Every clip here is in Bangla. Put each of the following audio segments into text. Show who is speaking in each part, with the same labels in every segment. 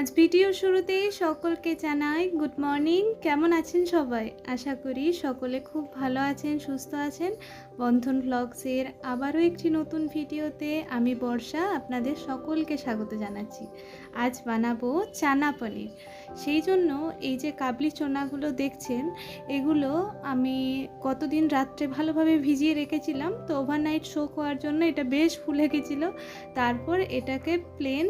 Speaker 1: আজ ভিডিও শুরুতেই সকলকে জানাই গুড মর্নিং কেমন আছেন সবাই? আশা করি সকলে খুব ভালো আছেন, সুস্থ আছেন। বন্ধন ব্লগসের আবারও একটি নতুন ভিডিওতে আমি বর্ষা আপনাদের সকলকে স্বাগত জানাচ্ছি। আজ বানাবো চানা পনির। সেই জন্য এই যে কাবলি চোনাগুলো দেখছেন, এগুলো আমি কতদিন রাত্রে ভালোভাবে ভিজিয়ে রেখেছিলাম, তো ওভারনাইট শো হওয়ার জন্য এটা বেশ ফুলে গেছিল। তারপর এটাকে প্লেন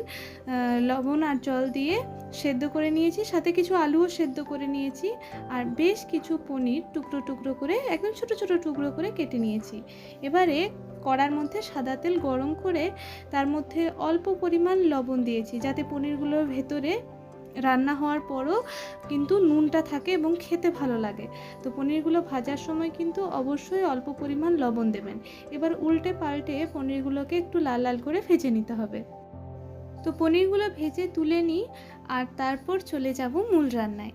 Speaker 1: লবণ আর জল দিয়ে সেদ্ধ করে নিয়েছি, সাথে কিছু আলুও সেদ্ধ করে নিয়েছি আর বেশ কিছু পনির টুকরো টুকরো করে, একদম ছোট ছোট টুকরো করে কেটে নিয়েছি। এবারে কড়ার মধ্যে সাদা তেল গরম করে তার মধ্যে অল্প পরিমাণ লবণ দিয়েছি, যাতে পনিরগুলোর ভেতরে রান্না হওয়ার পরও কিন্তু নুনটা থাকে এবং খেতে ভালো লাগে। তো পনিরগুলো ভাজার সময় কিন্তু অবশ্যই অল্প পরিমাণ লবণ দেবেন। এবার উল্টে পাল্টে পনিরগুলোকে একটু লাল লাল করে ভেজে নিতে হবে। তো পনিরগুলো ভেজে তুলে নিই আর তারপর চলে যাব মূল রান্নায়।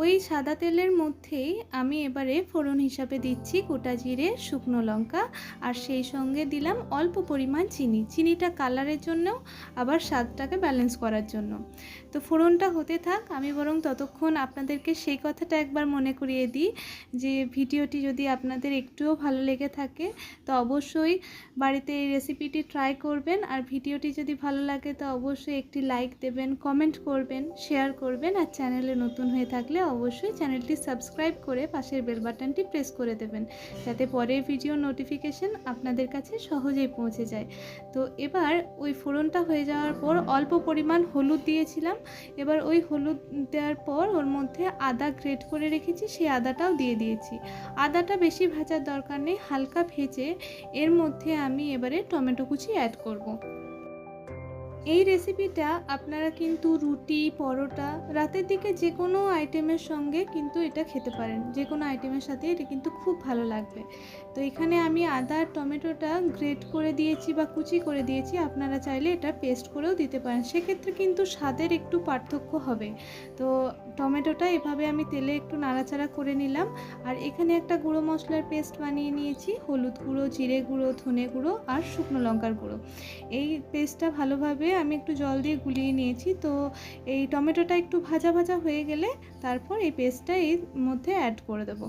Speaker 1: ওই সাদা তেলের মধ্যেই আমি এবারে ফোড়ন হিসাবে দিচ্ছি গোটা জিরে, শুকনো লঙ্কা আর সেই সঙ্গে দিলাম অল্প পরিমাণ চিনি। চিনিটা কালারের জন্য, আবার স্বাদটাকে ব্যালেন্স করার জন্য। তো ফোড়নটা হতে থাক, আমি বরং ততক্ষণ আপনাদেরকে সেই কথাটা একবার মনে করিয়ে দিই যে ভিডিওটি যদি আপনাদের একটুও ভালো লেগে থাকে, তো অবশ্যই বাড়িতে এই রেসিপিটি ট্রাই করবেন। আর ভিডিওটি যদি ভালো লাগে, তো অবশ্যই একটি লাইক দেবেন কমেন্ট করবেন শেয়ার করবেন আর চ্যানেলে নতুন হয়ে থাকলে অবশ্যই চ্যানেলটি সাবস্ক্রাইব করে পাশের বেল বাটনটি প্রেস করে দেবেন, যাতে পরের ভিডিও নোটিফিকেশন আপনাদের কাছে সহজেই পৌঁছে যায়। তো এবার ওই ফোড়নটা হয়ে যাওয়ার পর অল্প পরিমাণ হলুদ দিয়েছিলাম। এবার ওই হলুদ দেওয়ার পর ওর মধ্যে আদা গ্রেট করে রেখেছি, সেই আদাটাও দিয়ে দিয়েছি। আদাটা বেশি ভাজার দরকার নেই, হালকা ভেজে এর মধ্যে আমি এবারে টমেটো কুচি অ্যাড করব। এই রেসিপিটা আপনারা কিন্তু রুটি, পরোটা, রাতের দিকে যে কোনো আইটেমের সঙ্গে কিন্তু এটা খেতে পারেন। যে কোনো আইটেমের সাথে এটা কিন্তু খুব ভালো লাগবে। তো এখানে আমি আদা আর টমেটোটা গ্রেট করে দিয়েছি বা কুচি করে দিয়েছি। আপনারা চাইলে এটা পেস্ট করেও দিতে পারেন। সেক্ষেত্রে কিন্তু স্বাদের একটু পার্থক্য হবে। তো টমেটোটা এভাবে আমি তেলে একটু নাড়াচাড়া করে নিলাম। আর এখানে একটা গুঁড়ো মশলার পেস্ট বানিয়ে নিয়েছি। হলুদ গুঁড়ো, জিরে গুঁড়ো, ধনে গুঁড়ো আর শুকনো লঙ্কার গুঁড়ো। এই পেস্টটা ভালোভাবে আমি একটু জল দিয়ে গুলিয়ে নিয়েছি। তো এই টমেটোটা একটু ভাজা ভাজা হয়ে গেলে তারপর এই পেস্টটা এর মধ্যে অ্যাড করে দেবো।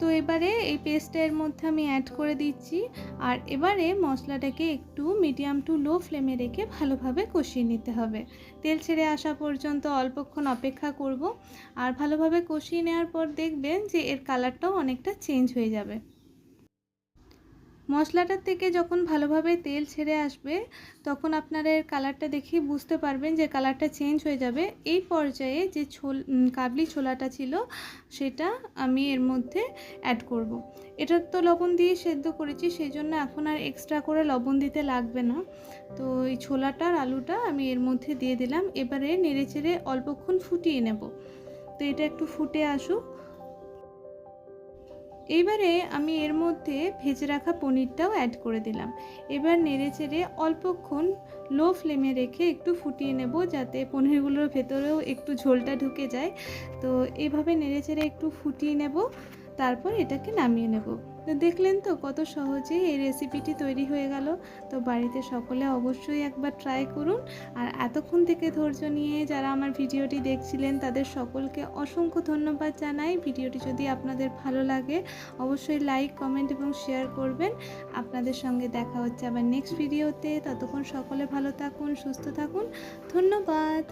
Speaker 1: তো এবারে এই পেস্টের মধ্যে আমি অ্যাড করে দিচ্ছি। আর এবারে মশলাটাকে একটু মিডিয়াম টু লো ফ্লেমে রেখে ভালোভাবে কষিয়ে নিতে হবে। তেল ছেড়ে আসা পর্যন্ত অল্পক্ষণ অপেক্ষা করব। আর ভালোভাবে কষিয়ে নেওয়ার পর দেখবেন যে এর কালারটাও অনেকটা চেঞ্জ হয়ে যাবে। মশলাটার থেকে যখন ভালোভাবে তেল ছেড়ে আসবে, তখন আপনারা এর কালারটা দেখেই বুঝতে পারবেন যে কালারটা চেঞ্জ হয়ে যাবে। এই পর্যায়ে যে ছোল কাবলি ছোলাটা ছিল, সেটা আমি এর মধ্যে অ্যাড করব। এটা তো লবণ দিয়ে সেদ্ধ করেছি সেই জন্য এখন আর এক্সট্রা করে লবণ দিতে লাগবে না। তো এই ছোলাটার আলুটা আমি এর মধ্যে দিয়ে দিলাম। এবারে নেড়ে চেড়ে অল্পক্ষণ ফুটিয়ে নেব। তো এটা একটু ফুটে আসুক। এইবারে আমি এর মধ্যে ভেজে রাখা পনিরটাও অ্যাড করে দিলাম। এবার নেড়ে চেড়ে অল্পক্ষণ লো ফ্লেমে রেখে একটু ফুটিয়ে নেব যাতে পনিরগুলোর ভেতরেও একটু ঝোলটা ঢুকে যায়। তো এভাবে নেড়ে চেড়ে একটু ফুটিয়ে নেব, তারপর এটাকে নামিয়ে নেব। তো দেখলেন তো কত সহজেই এই রেসিপিটি তৈরি হয়ে গেল। তো বাড়িতে সকলে অবশ্যই একবার ট্রাই করুন। আর এতক্ষণ থেকে ধৈর্য নিয়ে যারা আমার ভিডিওটি দেখছিলেন, তাদের সকলকে অসংখ্য ধন্যবাদ জানাই। ভিডিওটি যদি আপনাদের ভালো লাগে, অবশ্যই লাইক কমেন্ট এবং শেয়ার করবেন। আপনাদের সঙ্গে দেখা হচ্ছে আবার নেক্সট ভিডিওতে ততক্ষণ সকলে ভালো থাকুন, সুস্থ থাকুন। ধন্যবাদ।